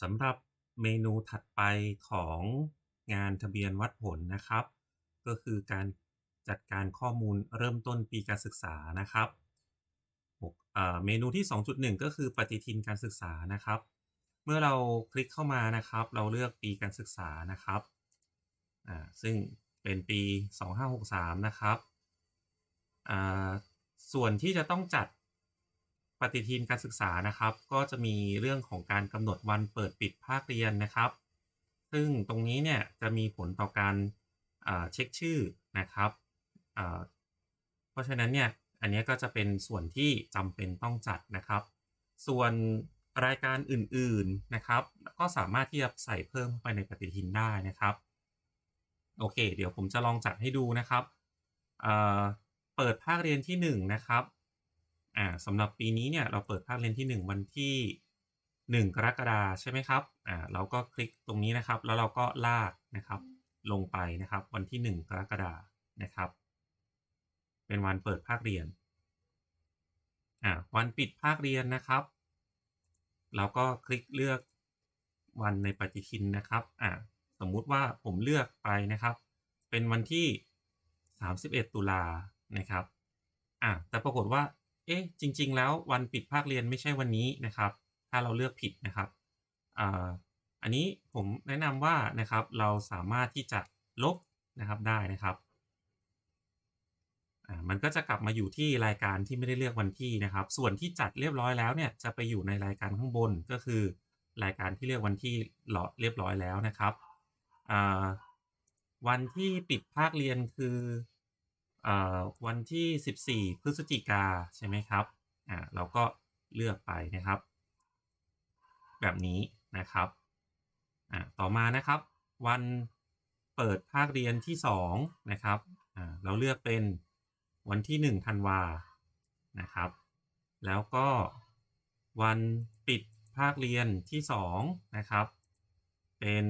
สำหรับเมนูถัดไปของงานทะเบียนวัดผลนะครับ ก็คือการจัดการข้อมูลเริ่มต้นปีการศึกษานะครับเอ่อเมนูที่ 2.1 ก็คือปฏิทินการศึกษานะครับ เมื่อเราคลิกเข้ามานะครับ เราเลือกปีการศึกษานะครับซึ่งเป็นปี 2563 นะครับส่วนที่จะต้องจัด ฏิทินการศึกษานะครับ ก็จะมีเรื่องของการกำหนดวันเปิดปิดภาคเรียนนะครับ ซึ่งตรงนี้เนี่ยจะมีผลต่อการเช็คชื่อนะครับ เพราะฉะนั้นเนี่ยอันนี้ก็จะเป็นส่วนที่จำเป็นต้องจัดนะครับ ส่วนรายการอื่นๆนะครับ ก็สามารถที่จะใส่เพิ่มเข้าไปในปฏิทินได้นะครับ โอเค เดี๋ยวผมจะลองจัดให้ดูนะครับเเปิดภาคเรียนที่1นะครับ อ่าสำหรับปีนี้เนี่ยเราเปิดภาคเรียนที่ 1 วันที่ 1 กรกฎาใช่ไหมครับอ่าเราก็คลิกตรงนี้นะครับ แล้วเราก็ลากนะครับลงไปนะครับ วันที่ 1 กรกฎานะครับ เป็นวันเปิดภาคเรียนอ่าวันปิดภาคเรียนนะครับ เราก็คลิกเลือกวันในปฏิทินนะครับอ่าสมมุติว่าผมเลือกไปนะครับ เป็นวันที่ 31 ตุลานะครับอ่าแต่ปรากฏว่า เอ๊ะจริง ๆ แล้ววันปิดภาคเรียนไม่ใช่วันนี้นะครับ ถ้าเราเลือกผิดนะครับออันนี้ผมแนะนำว่านะครับเราสามารถที่จะลบนะครับได้นะครับมันก็จะกลับมาอยู่ที่รายการที่ไม่ได้เลือกวันที่นะครับ ส่วนที่จัดเรียบร้อยแล้วเนี่ยจะไปอยู่ในรายการข้างบนก็คือ รายการที่เลือกวันที่เรียบร้อยแล้วนะครับ วันที่ปิดภาคเรียนคือ วันที่ 14 พฤศจิกาใช่ไหมครับอ่าเราก็เลือกไปนะครับ แบบนี้นะครับอ่าต่อมานะครับ วันเปิดภาคเรียนที่2นะครับอ่าเราเลือกเป็นวันที่1ธันวานะครับ แล้วก็วันปิดภาคเรียนที่2นะครับ เป็น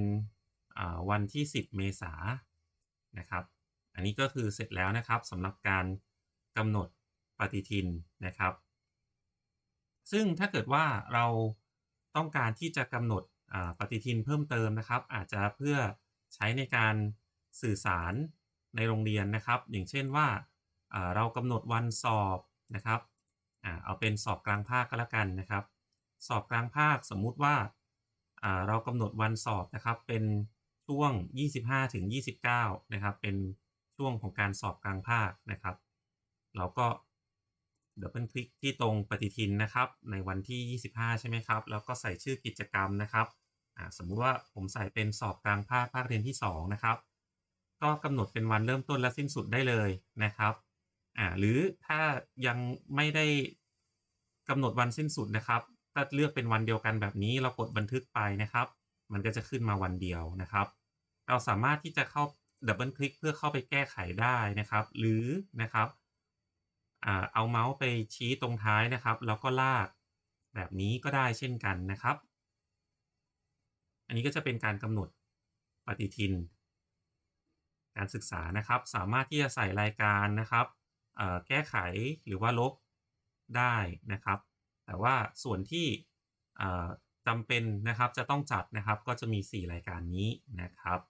วันที่ 10 เมษานะครับ อันนี้ก็คือเสร็จแล้วนะครับสำหรับการกำหนดปฏิทินนะครับ ซึ่งถ้าเกิดว่าเราต้องการที่จะกำหนดปฏิทินเพิ่มเติมนะครับ อาจจะเพื่อใช้ในการสื่อสารในโรงเรียนนะครับ อย่างเช่นว่าเรากำหนดวันสอบนะครับเอาเป็นสอบกลางภาคก็แล้วกันนะครับ สอบกลางภาคสมมุติว่าเรากำหนดวันสอบนะครับเป็นช่วง 25ถึง29 นะครับ เป็น ช่วงของการสอบกลางภาคนะครับ เราก็เดี๋ยวเป็นคลิกที่ตรงปฏิทินนะครับ ในวันที่ 25 ใช่ไหมครับ แล้วก็ใส่ชื่อกิจกรรมนะครับสมมุติว่าผมใส่เป็นสอบกลางภาคภาคเรียนที่ 2 นะครับ ก็กำหนดเป็นวันเริ่มต้นและสิ้นสุดได้เลยนะครับอ่าหรือถ้ายังไม่ได้กำหนดวันสิ้นสุดนะครับถ้าเลือกเป็นวันเดียวกันแบบนี้เรากดบันทึกไปนะครับ มันก็จะขึ้นมาวันเดียวนะครับ เราสามารถที่จะเข้า ดับเบิลคลิกเพื่อเข้าไปแก้ไขได้นะครับ หรือนะครับเอาเมาส์ไปชี้ตรงท้ายนะครับ แล้วก็ลากแบบนี้ก็ได้เช่นกันนะครับ อันนี้ก็จะเป็นการกำหนดปฏิทิน การศึกษานะครับ สามารถที่จะใส่รายการนะครับแก้ไขหรือว่าลบได้นะครับ แต่ว่าส่วนที่จำเป็นนะครับจะต้องจัดนะครับก็จะมี 4 รายการนี้นะครับ